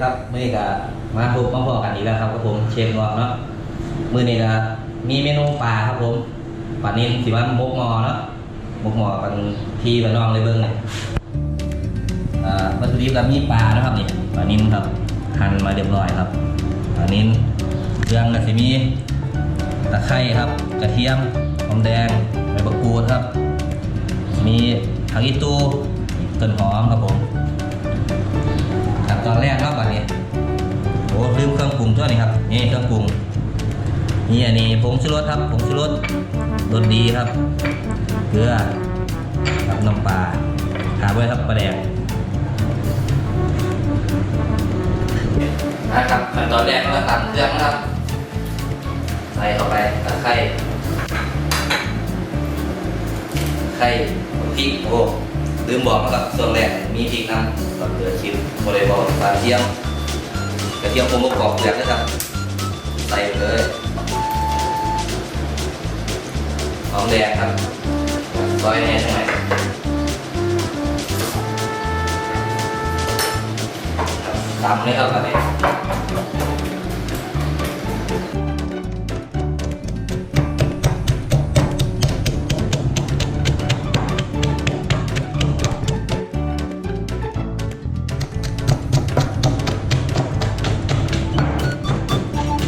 ครับมือนี้ก็มาพบมาพอกันอีกแล้วครับกับผมเชฟงอกเนาะมือนี้ก็มีเมนูปลาครับผมป่านนี้สิว่ามกหมอเนาะมกหมอกันพี่กับน้องเลยเบิ้งเลยอ่าวัตถุดิบก็มีปลานะครับนี่ปลานิ่มครับหั่นมาเรียบร้อยครับปลานิ่มเครื่องก็สิมีตะไคร้ครับ กระเทียมหอมแดงใบมะกรูดครับ มีผักอีตูต้นหอมครับผม นี่ครับนี่เครื่องปรุงนี่อันนี้ผงชูรสครับผงชูรสรสดีครับเกลือกับน้ำปลาหาไว้ครับปลาแดกนะครับขั้นตอนแรกเราตัดเครื่องนะครับ ใส่เข้าไปตะไคร้ไข่พริกโอ้ลืมบอกนะครับส่วนแรกมีพริกนำตอนเดือดชิมบริบอลกระเทียม กระเทียมผมประกอบเปลือกนะครับ ใส่เลยหอมแดงครับซอยแน่ใช่ไหมตำเลยครับอันนี้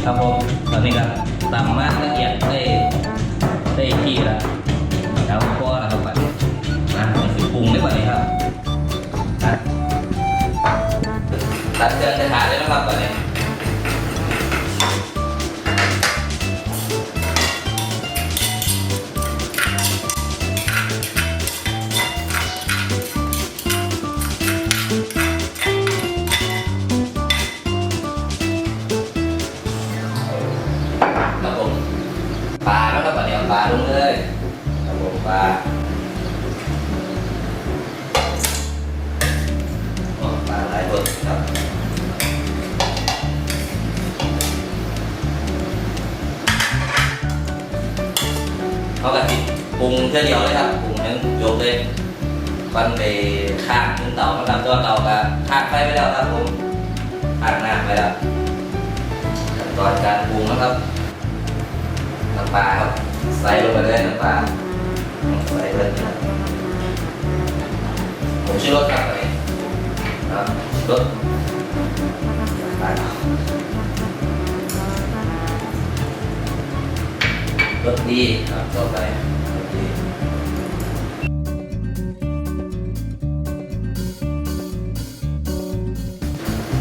ครับผมตอนนี้ครับตำมาละเอียดได้ได้ที่ละแล้วก็แล้วครับบัดนะมันสิปรุงได้บัดนี้ครับนะตัดเชืองใส่ถาดได้แล้วครับตอนนี้ ปลาลงเลยครับปลาปลาหลายตัวครับเขากะทิปรุงเท่าเดียวเลยครับปรุงนั้นยกเลยวันไปข้างขึ้นเตานะครับตัวเตาก็ข้างไฟไปแล้วครับผมข้างหน้าไปแล้วขั้นตอนการปรุงนะครับน้ำปลาครับ ใส่ลงไปเลยน้ำปลาใส่เลยผมชื่อรสครับอันะรับรสปลารสดีครับต่อไปรสดี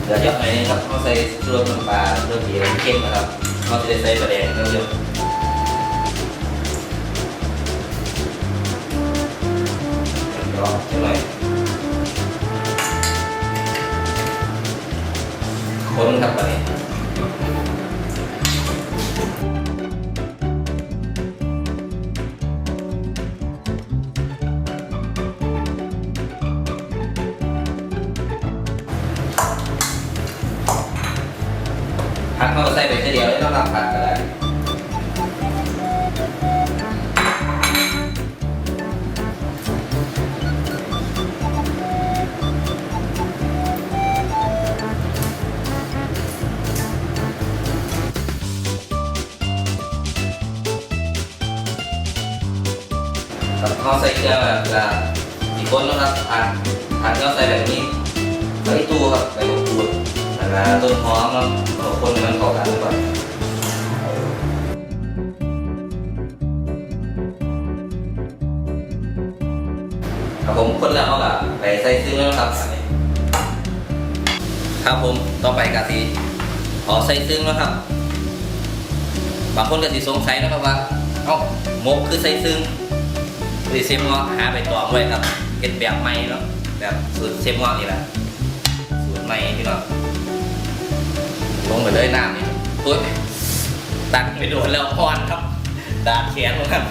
เดี๋ยวยับไปนะครับเขาใส่ชูรสน้ำปลาเริ่มดีแล้วเข้มนะครับเขาจะได้ใส่ปลาแดงเยอะ ๆรอใช่ไหมคนครับตอนนี้ผักเข้าใส่ไปแค่เดียวไม่ต้องทำผัดก็ได้ว ครับเขาใส่เครื่อแบบละอีกคนนะครับผัดผัดก็ใส่แบบนี้ใส่ตู้ครับใส่มะกรูดแล้วต้นหอมแล้วคนมันเข้ากันก่อนครับผมคนแล้วเขาก็ไปใส่ซึ้งแล้วนะครับครับผมต่อไปกะทิขอใส่ซึ้งแล้วครับ บางคนก็สิสงสัยนะครับว่าเอ้ามกคือใส่ซึ้ง สูตรเซมงอกหาไปตองไว้ครับเป็นแบบใหม่เนาะแบบสูตรเซมงอกนี่แหละสูตรใหม่พี่น้องลงไปเลยน้ำนี่ปุ๊บตักไปโดนแล้วอ่อนครับดาดแขนครับ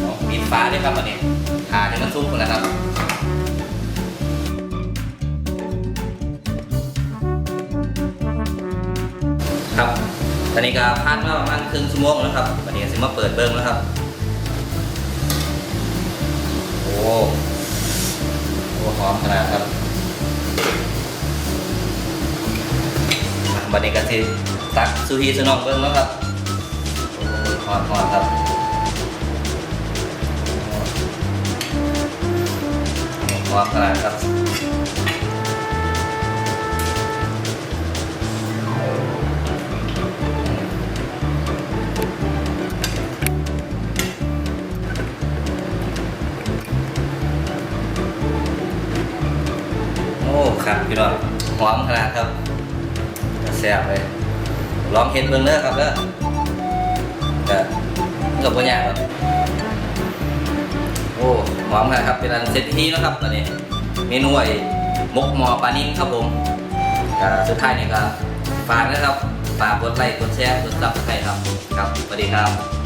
เอาปิดฟ้าด้วยครับอันนี้หาให้มันซุกนะครับครับ ตอนนี้ก็ผ่านมาประมาณครึ่งชั่วโมงแล้วครับ วันนี้สิมาเปิดเบิ้งแล้วครับ โอ้โหหอมขนาดครับบันนี้ก็สิตักซูฮีสนองเบิ้งแล้วครับโอ้หอมหอนครับหอมขนาดครับ ครับพี่น้องหอมขนาดครับแซ่บเลยลองเห็นเบิ่งเด้อครับเด้อก็ก็บ่ยากหรอกโอ้หอมครับเป็นอันเสร็จที่แล้วครับตอนนี้ เมนูไอ้มกหมอปลานิ่มครับผมก็สุดท้ายนี่ก็ฝากนะครับฝากกดไลค์กดแชร์กดซับสไครต์ครับครับสวัสดีครับ